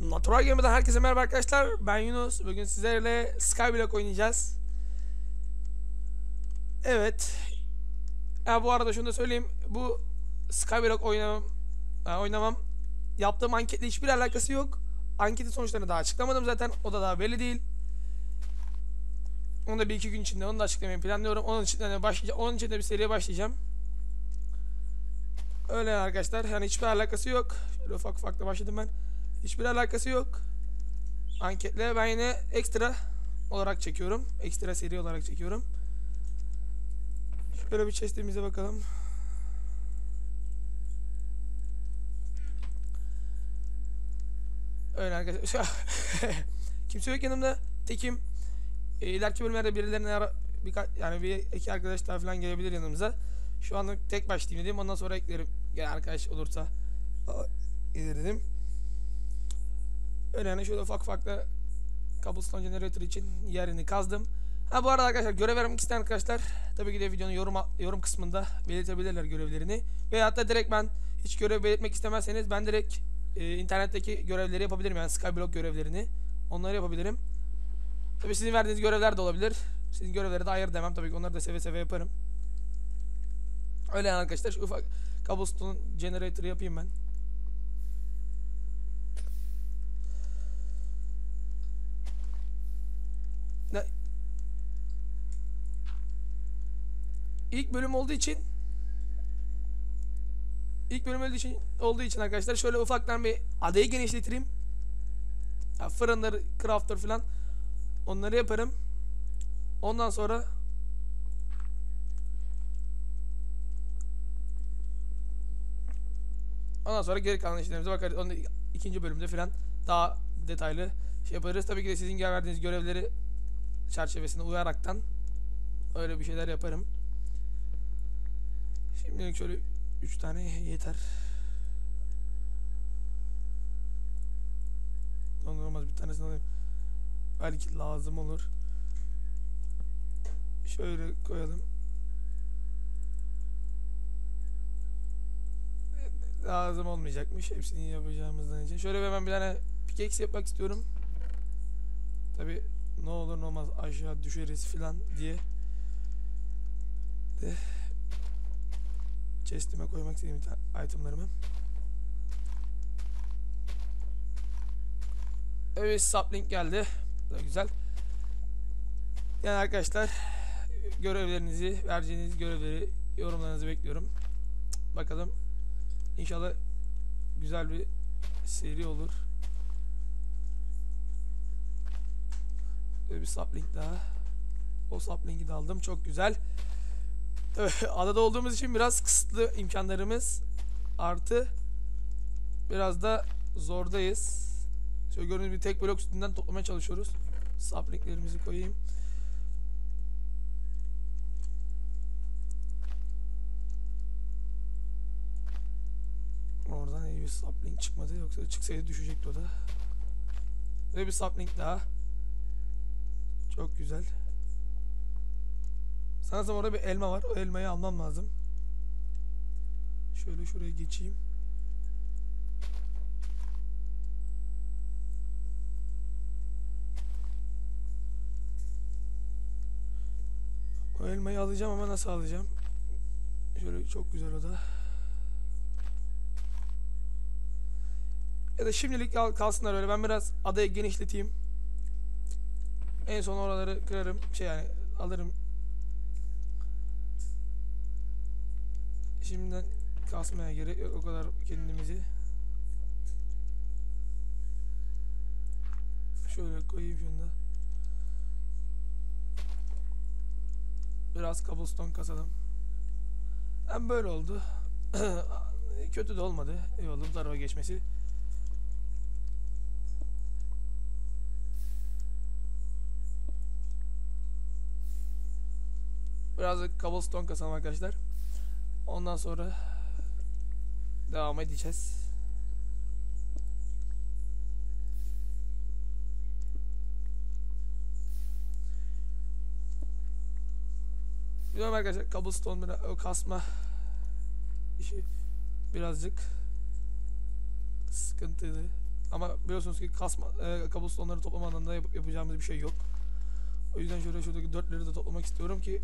Natural Game'den herkese merhaba arkadaşlar. Ben Yunus. Bugün sizlerle Skyblock oynayacağız. Evet. Ha, bu arada şunu da söyleyeyim. Bu Skyblock oynamam, ha, oynamam. Yaptığım anketle hiçbir alakası yok. Anketin sonuçlarını daha açıklamadım zaten. O da daha belli değil. Onu da bir iki gün içinde onu da açıklamayı planlıyorum. Onun için de başlayacağım. Onun için de bir seriye başlayacağım. Öyle arkadaşlar. Yani hiçbir alakası yok. Şöyle ufak ufak da başladım ben. Hiçbir alakası yok. Anketle ben yine ekstra olarak çekiyorum. Ekstra seri olarak çekiyorum. Şöyle bir chest'imize bakalım. Öyle arkadaşlar. Kimse yok yanımda. Tekim. E, ileriki bölümlerde birilerine ara, birkaç yani bir iki arkadaş daha falan gelebilir yanımıza. Şu anlık tek başlayayım dedim. Ondan sonra eklerim. Gel arkadaş olursa gelir dedim. Öyle yani şöyle ufak ufak da cobblestone generator için yerini kazdım. Ha bu arada arkadaşlar görev vermek isteyen arkadaşlar tabii ki de videonun yorum yorum kısmında belirtebilirler görevlerini. Veyahut da direkt ben hiç görev belirtmek istemezseniz ben direkt e, internetteki görevleri yapabilirim yani Skyblock görevlerini. Onları yapabilirim. Tabii sizin verdiğiniz görevler de olabilir. Sizin görevleri de hayır demem tabii ki onları da seve seve yaparım. Öyle yani arkadaşlar şu ufak cobblestone generator yapayım ben. Ne? İlk bölüm olduğu için ilk bölüm olduğu için olduğu için arkadaşlar şöyle ufaktan bir adayı genişletireyim. Ya fırınları, crafter falan onları yaparım. Ondan sonra Ondan sonra geri kalan işlerimize bakarız. Onu ikinci bölümde falan daha detaylı şey yaparız. Tabii ki de sizin verdiğiniz görevleri çerçevesine uyaraktan öyle bir şeyler yaparım. Şimdilik şöyle 3 tane yeter. Olmaz bir tanesini alayım. Belki lazım olur. Şöyle koyalım. Lazım olmayacakmış. Hepsini yapacağımızdan için. Şöyle hemen bir tane pickaxe yapmak istiyorum. Tabi ne olur ne olmaz aşağı düşeriz filan diye de chest'ime koymak istediğim itemlarımı. Evet sapling geldi. Bu da güzel. Yani arkadaşlar görevlerinizi, vereceğiniz görevleri, yorumlarınızı bekliyorum. Bakalım. İnşallah güzel bir seri olur. Böyle bir sapling daha. O saplingi de aldım. Çok güzel. Adada olduğumuz için biraz kısıtlı imkanlarımız artı biraz da zordayız. Şöyle gördüğünüz bir tek blok üstünden toplamaya çalışıyoruz. Saplinglerimizi koyayım. Oradan sapling çıkmadı. Yoksa çıksaydı düşecekti o da. Ve bir sapling daha. Çok güzel. Sanırsam orada bir elma var. O elmayı almam lazım. Şöyle şuraya geçeyim. O elmayı alacağım ama nasıl alacağım? Şöyle çok güzel o da. Ya da şimdilik kalsınlar öyle. Ben biraz adayı genişleteyim. En son oraları kırarım. Şey yani alırım. Şimdiden kasmaya gerek yok o kadar kendimizi. Şöyle koyayım şunu. Biraz cobblestone kasalım. Hem böyle oldu. Kötü de olmadı. İyi oldu tarafa geçmesi. Biraz cobblestone kasalım arkadaşlar. Ondan sonra devam edeceğiz. Biliyorum arkadaşlar cobblestone biraz o kasma işi birazcık sıkıntıydı. Ama biliyorsunuz ki kasma, e, kabustonları toplamadan da yap- yapacağımız bir şey yok. O yüzden şöyle şuradaki dörtleri de toplamak istiyorum ki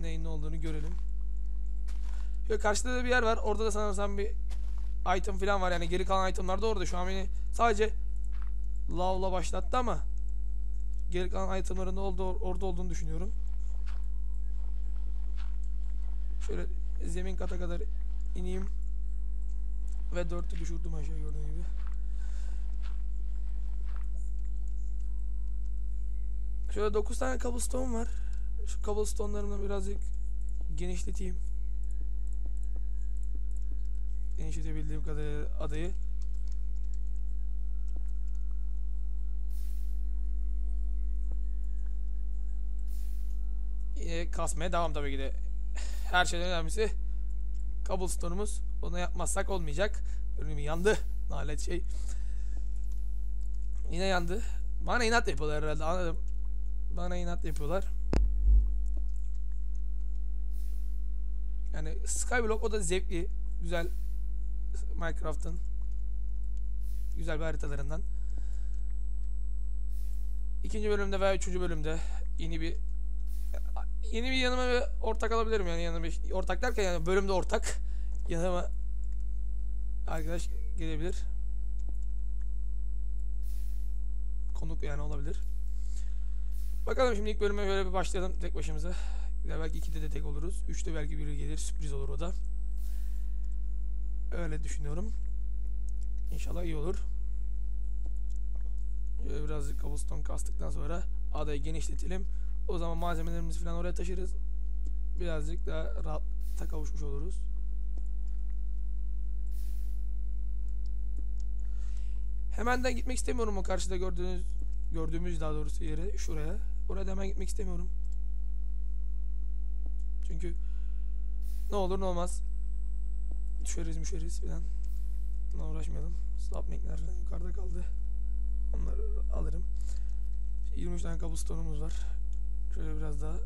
neyin ne olduğunu görelim. Şöyle karşıda da bir yer var. Orada da sanırsam bir item falan var. Yani geri kalan itemlar da orada. Şu an beni sadece lavla başlattı ama geri kalan itemların da oldu, orada olduğunu düşünüyorum. Şöyle zemin kata kadar ineyim. Ve dörtü düşürdüm aşağı gördüğün gibi. Şöyle 9 tane cobblestone var. Şu cobblestone'larımı birazcık genişleteyim. Genişletebildiğim kadar adayı. Yine kasmaya devam tabii ki de. Her şeyden önemlisi cobblestone'umuz. Onu yapmazsak olmayacak. Önümü yandı. Nalet şey. Yine yandı. Bana inat yapıyorlar herhalde anladım. Bana inat yapıyorlar. Yani Skyblock o da zevkli. Güzel. Minecraft'ın güzel bir haritalarından. İkinci bölümde veya üçüncü bölümde yeni bir yeni bir yanıma bir ortak alabilirim yani yanıma bir- ortak derken yani bölümde ortak yanıma arkadaş gelebilir. Konuk yani olabilir. Bakalım şimdi ilk bölüme böyle bir başlayalım tek başımıza. Ya belki ikide de tek oluruz. Üçte belki biri gelir. Sürpriz olur o da. Öyle düşünüyorum. İnşallah iyi olur. Şöyle birazcık cobblestone kastıktan sonra adayı genişletelim. O zaman malzemelerimizi falan oraya taşırız. Birazcık daha rahata kavuşmuş oluruz. Hemenden gitmek istemiyorum o karşıda gördüğünüz gördüğümüz daha doğrusu yere şuraya. Oraya hemen gitmek istemiyorum. Çünkü ne olur ne olmaz. Düşeriz müşeriz falan. Buna uğraşmayalım. Slapmake'ler yukarıda kaldı. Onları alırım. 23 tane cobblestone'umuz var. Şöyle biraz daha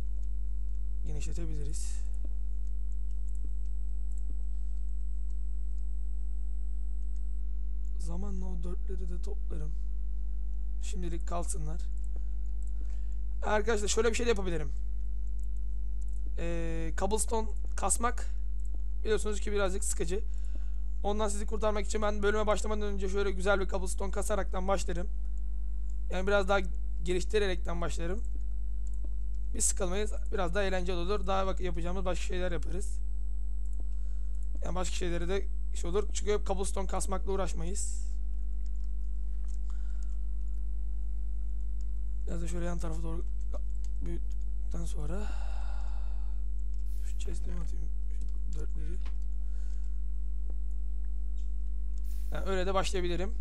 genişletebiliriz. Zamanla o dörtleri de toplarım. Şimdilik kalsınlar. Arkadaşlar şöyle bir şey de yapabilirim. Ee, cobblestone kasmak biliyorsunuz ki birazcık sıkıcı. Ondan sizi kurtarmak için ben bölüme başlamadan önce şöyle güzel bir cobblestone kasaraktan başlarım. Yani biraz daha geliştirerekten başlarım. Bir sıkılmayız. Biraz daha eğlenceli olur. Daha bak yapacağımız başka şeyler yaparız. Yani başka şeyleri de iş olur. Çünkü hep cobblestone kasmakla uğraşmayız. Biraz da şöyle yan tarafa doğru büyüttükten sonra mi atayım dörtleri. Yani öyle de başlayabilirim.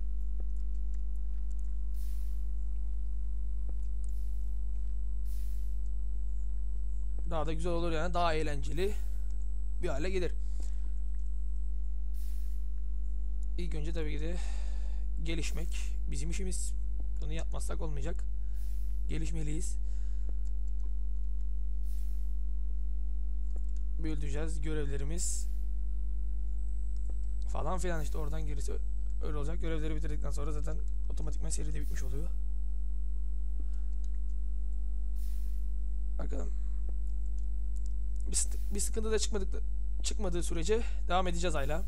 Daha da güzel olur yani. Daha eğlenceli bir hale gelir. İlk önce tabii ki de gelişmek bizim işimiz. Bunu yapmazsak olmayacak. Gelişmeliyiz. Büyüteceğiz görevlerimiz falan filan işte oradan gerisi öyle olacak. Görevleri bitirdikten sonra zaten otomatikman seri de bitmiş oluyor. Bakalım. Bir, bir sıkıntı da çıkmadık çıkmadığı sürece devam edeceğiz hala.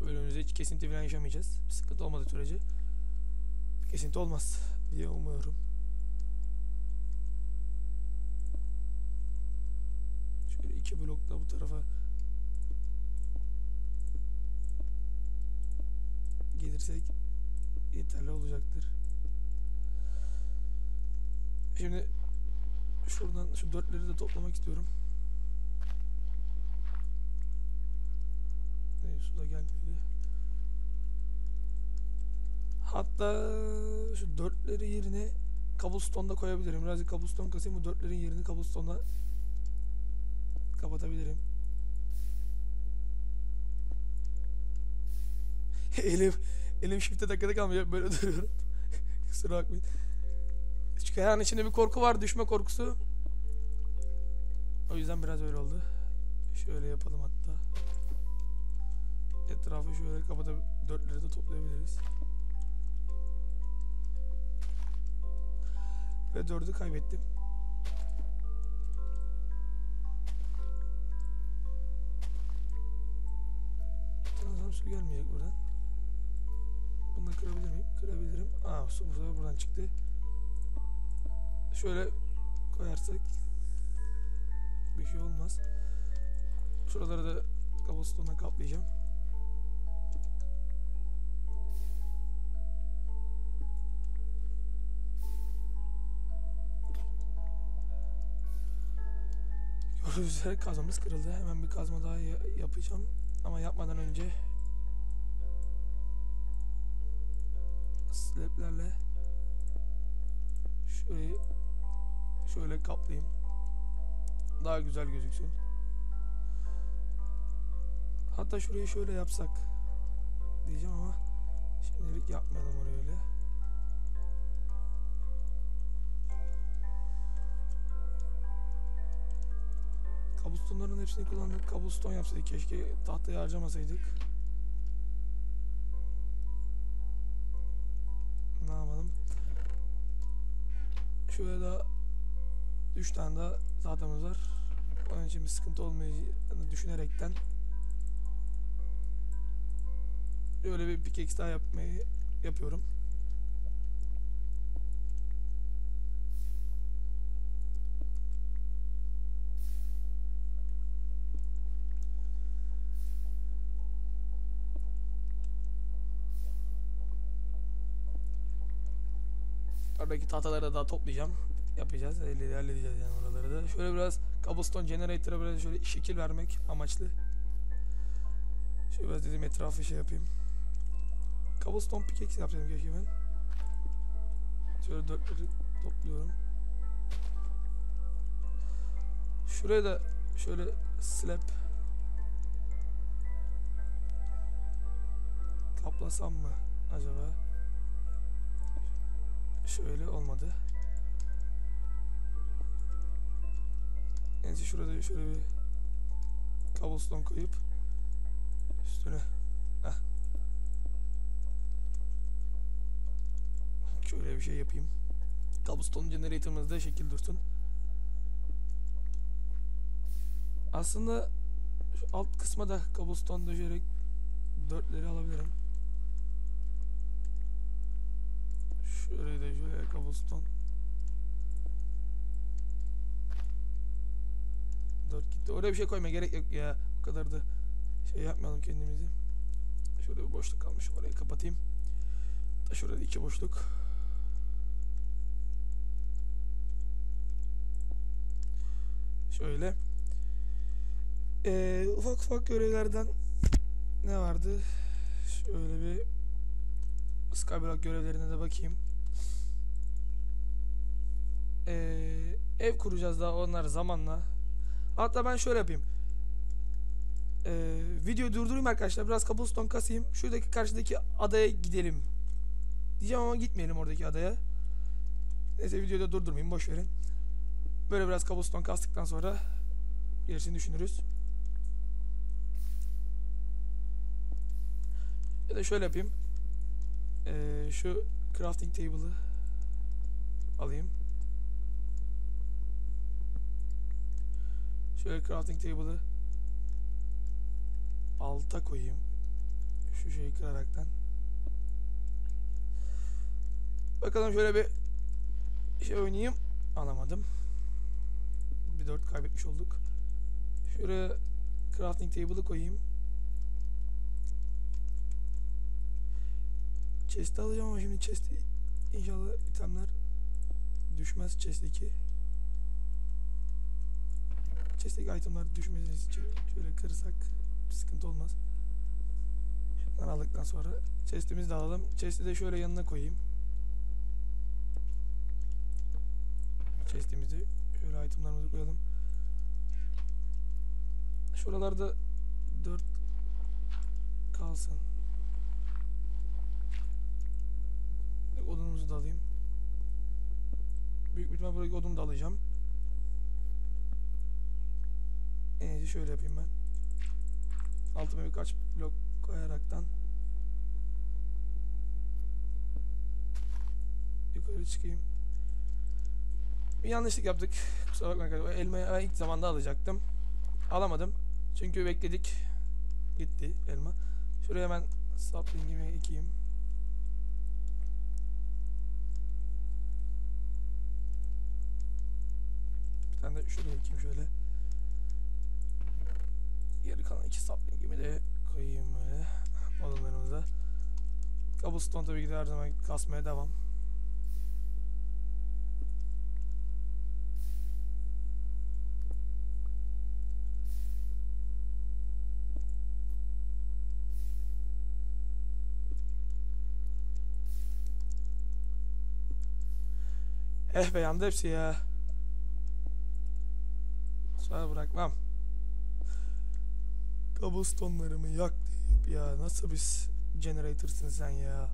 Bölümümüzde hiç kesinti falan yaşamayacağız. Bir sıkıntı olmadığı sürece kesinti olmaz diye umuyorum. Şöyle iki blok bu tarafa gelirsek yeterli olacaktır. Şimdi şuradan şu dörtleri de toplamak istiyorum. Ee, su da gelmedi. Hatta şu dörtleri yerine cobblestone'da koyabilirim. Birazcık cobblestone kasayım bu dörtlerin yerini cobblestone'da kapatabilirim. elim elim shift'e takılı kalmıyor böyle duruyorum. Kusura bakmayın. Çünkü her an içinde bir korku var düşme korkusu. O yüzden biraz öyle oldu. Şöyle yapalım hatta. Etrafı şöyle kapatıp dörtleri de toplayabiliriz. Ve dördü kaybettim. Gelmeyecek buradan. Bunu da kırabilir miyim? Kırabilirim. Aa bu sefer buradan çıktı. Şöyle koyarsak bir şey olmaz. Şuraları da cobblestone'la kaplayacağım. Gördüğünüz üzere kazmamız kırıldı. Hemen bir kazma daha ya- yapacağım. Ama yapmadan önce slablerle şurayı şöyle kaplayayım. Daha güzel gözüksün. Hatta şurayı şöyle yapsak diyeceğim ama şimdilik yapmayalım orayı öyle. Kabustonların hepsini kullandık. Kabuston yapsaydık keşke tahtayı harcamasaydık. Şöyle da 3 tane daha tahtamız var. Onun için bir sıkıntı olmayacağını düşünerekten Öyle bir pickaxe daha yapmayı yapıyorum. Tahtaları da daha toplayacağım. Yapacağız. Halledeceğiz yani oraları da. Şöyle biraz cobblestone generator'a biraz şöyle şekil vermek amaçlı. Şöyle biraz dedim etrafı şey yapayım. Cobblestone pickaxe yapacağım keşke ben. Şöyle dörtleri topluyorum. Şuraya da şöyle slab kaplasam mı acaba? Şöyle olmadı. Neyse şurada şöyle bir cobblestone koyup üstüne Heh. Şöyle bir şey yapayım. Cobblestone generator'ımız da şekil dursun. Aslında şu alt kısma da cobblestone döşerek dörtleri alabilirim. Şöyle de şöyle cobblestone. Dört gitti. Oraya bir şey koyma gerek yok ya. O kadar da şey yapmayalım kendimizi. Şurada bir boşluk kalmış. Orayı kapatayım. Da şurada iki boşluk. Şöyle. Ee, ufak ufak görevlerden ne vardı? Şöyle bir Skyblock görevlerine de bakayım. Ee, ev kuracağız daha onlar zamanla. Hatta ben şöyle yapayım. Ee, videoyu durdurayım arkadaşlar. Biraz cobblestone kasayım. Şuradaki karşıdaki adaya gidelim. Diyeceğim ama gitmeyelim oradaki adaya. Neyse videoyu da durdurmayayım. Boş verin. Böyle biraz cobblestone kastıktan sonra gerisini düşünürüz. Ya da şöyle yapayım. Ee, şu crafting table'ı alayım. Şöyle crafting table'ı alta koyayım. Şu şeyi kıraraktan. Bakalım şöyle bir şey oynayayım. Alamadım. Bir dört kaybetmiş olduk. Şuraya crafting table'ı koyayım. Chest'i alacağım ama şimdi chest'i inşallah itemler düşmez chest'teki. Chest'teki itemler düşmesi için şöyle kırsak sıkıntı olmaz. Şunları aldıktan sonra chest'imizi de alalım. Chest'i de şöyle yanına koyayım. Chest'imizi şöyle itemlerimizi koyalım. Şuralarda 4 kalsın. Odunumuzu da alayım. Büyük bir ihtimal odunu da alacağım. En iyisi şöyle yapayım ben. Altıma birkaç blok koyaraktan yukarı çıkayım. Bir yanlışlık yaptık. Kusura bakmayın arkadaşlar. Elmayı ilk zamanda alacaktım. Alamadım. Çünkü bekledik. Gitti elma. Şuraya hemen saplingimi ekeyim. Bir tane de şuraya ekeyim şöyle. Geri kalan iki saplingimi de koyayım böyle odunlarımıza. Cobblestone tabii ki de her zaman kasmaya devam. Eh be yandı hepsi ya. Sonra bırakmam. Cobblestone'larımı yak deyip ya nasıl bir generator'sın sen ya.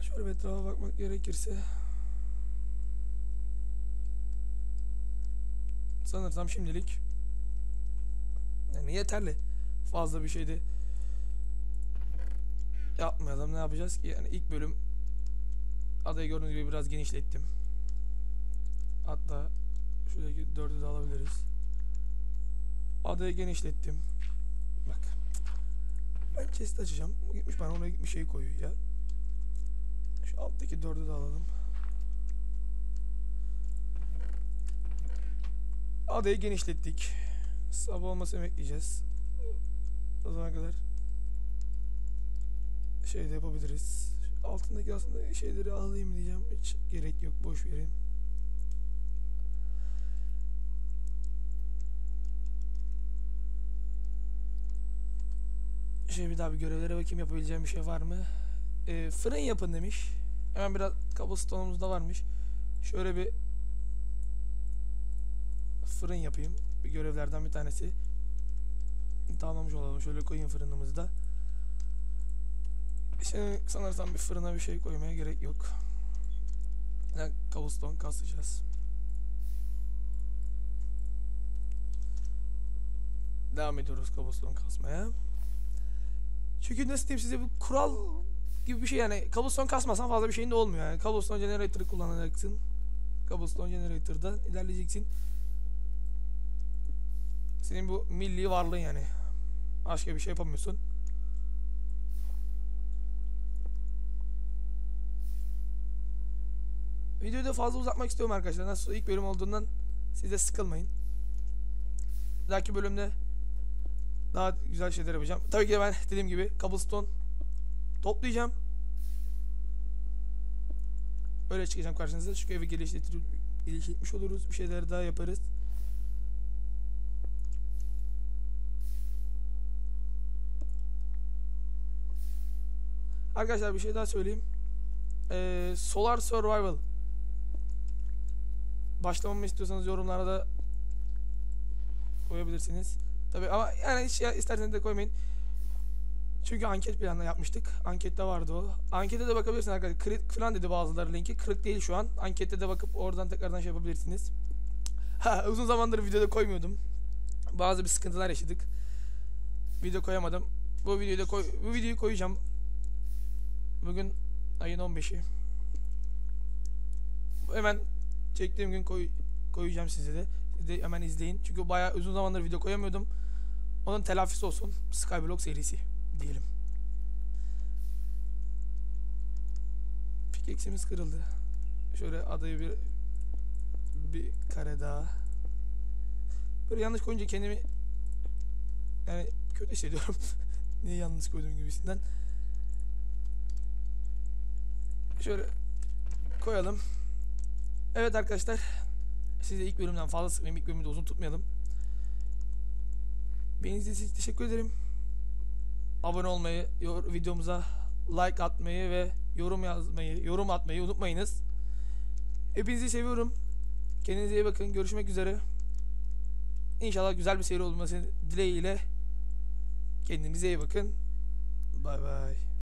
Şöyle bir etrafa bakmak gerekirse sanırsam şimdilik yani yeterli. Fazla bir şey de yapmayalım. Ne yapacağız ki? Yani ilk bölüm adayı gördüğünüz gibi biraz genişlettim. Hatta şuradaki dördü de alabiliriz. Adayı genişlettim. Bak. Ben chest açacağım. Bu Gitmiş bana oraya gitmiş şey koyuyor ya. Şu alttaki dördü de alalım. Adayı genişlettik. Sabah olmasını bekleyeceğiz. O zamana kadar şey de yapabiliriz. Altındaki aslında şeyleri alayım diyeceğim. Hiç gerek yok. Boş verin. Şey bir daha bir görevlere bakayım yapabileceğim bir şey var mı? Ee, fırın yapın demiş. Hemen biraz cobblestone'umuz da varmış. Şöyle bir fırın yapayım. Bir görevlerden bir tanesi. Tamamlamış olalım. Şöyle koyayım fırınımızı da. Şimdi sanırsam bir fırına bir şey koymaya gerek yok. Yani cobblestone kasacağız. Devam ediyoruz cobblestone kasmaya. Çünkü nasıl diyeyim size bu kural gibi bir şey yani cobblestone kasmasan fazla bir şeyin de olmuyor yani. Cobblestone generator'ı kullanacaksın. Cobblestone generator'da ilerleyeceksin. Senin bu milli varlığın yani. Başka bir şey yapamıyorsun. Videoyu da fazla uzatmak istiyorum arkadaşlar. Nasıl ilk bölüm olduğundan siz de sıkılmayın. Bir dahaki bölümde daha güzel şeyler yapacağım. Tabii ki de ben dediğim gibi cobblestone toplayacağım. Öyle çıkacağım karşınıza. Çünkü evi geliştir geliştirmiş oluruz. Bir şeyler daha yaparız. Arkadaşlar bir şey daha söyleyeyim. Ee, Solar Survival. Başlamamı istiyorsanız yorumlara da koyabilirsiniz. Tabi ama yani hiç isterseniz de koymayın. Çünkü anket planla yapmıştık. Ankette vardı o. Ankete de bakabilirsiniz arkadaşlar. Kırık falan dedi bazıları linki. Kırık değil şu an. Ankette de bakıp oradan tekrardan şey yapabilirsiniz. Ha, uzun zamandır videoda koymuyordum. Bazı bir sıkıntılar yaşadık. Video koyamadım. Bu videoyu da koy bu videoyu koyacağım. Bugün ayın 15'i. Hemen çektiğim gün koy, koyacağım size de. Siz de hemen izleyin. Çünkü bayağı uzun zamandır video koyamıyordum. Onun telafisi olsun. Skyblock serisi diyelim. Pickaxe'imiz kırıldı. Şöyle adayı bir bir kare daha. Böyle yanlış koyunca kendimi yani kötü hissediyorum. Niye yanlış koydum gibisinden. Şöyle koyalım. Evet arkadaşlar. Size ilk bölümden fazla sıkmayayım. İlk bölümü de uzun tutmayalım. Beni izlediğiniz için teşekkür ederim. Abone olmayı, videomuza like atmayı ve yorum yazmayı, yorum atmayı unutmayınız. Hepinizi seviyorum. Kendinize iyi bakın. Görüşmek üzere. İnşallah güzel bir seri olması dileğiyle. Kendinize iyi bakın. Bay bay.